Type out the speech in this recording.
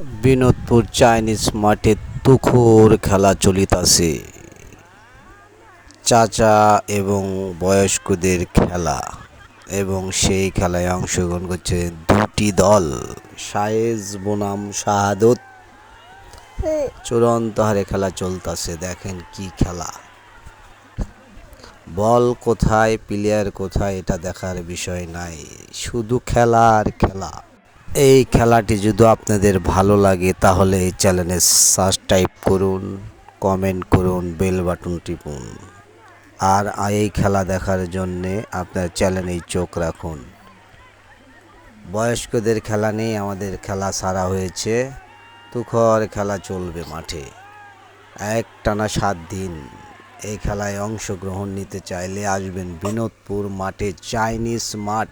Binodpur Chinese মাঠে তুখোর খেলা চলিতাছে চাচা এবং বয়স্কদের খেলা এবং সেই খেলায় অংশগ্রহণ করছে দুটি দল। সায়েজ বনাম শাহাদত। চূড়ান্ত হারে খেলা চলতেছে দেখেন কি খেলা। বল কোথায় প্লেয়ার কোথায়, এটা দেখার বিষয় নাই। শুধু খেলা আর খেলা। এই খেলাটি যদি আপনাদের ভালো লাগে, তাহলে এই চ্যানেলে সাবস্ক্রাইব করুন কমেন্ট করুন বেল বাটন টিপুন। আর এই খেলা দেখার জন্যে আপনার চ্যানেলেই চোখ রাখুন। বয়স্কদের খেলা নেই আমাদের খেলা সারা হয়েছে। তুখর খেলা চলবে মাঠে। এক টানা সাত দিন। এই খেলায় অংশগ্রহণ নিতে চাইলে আসবেন বিনোদপুর মাঠে, চাইনিজ মাঠ।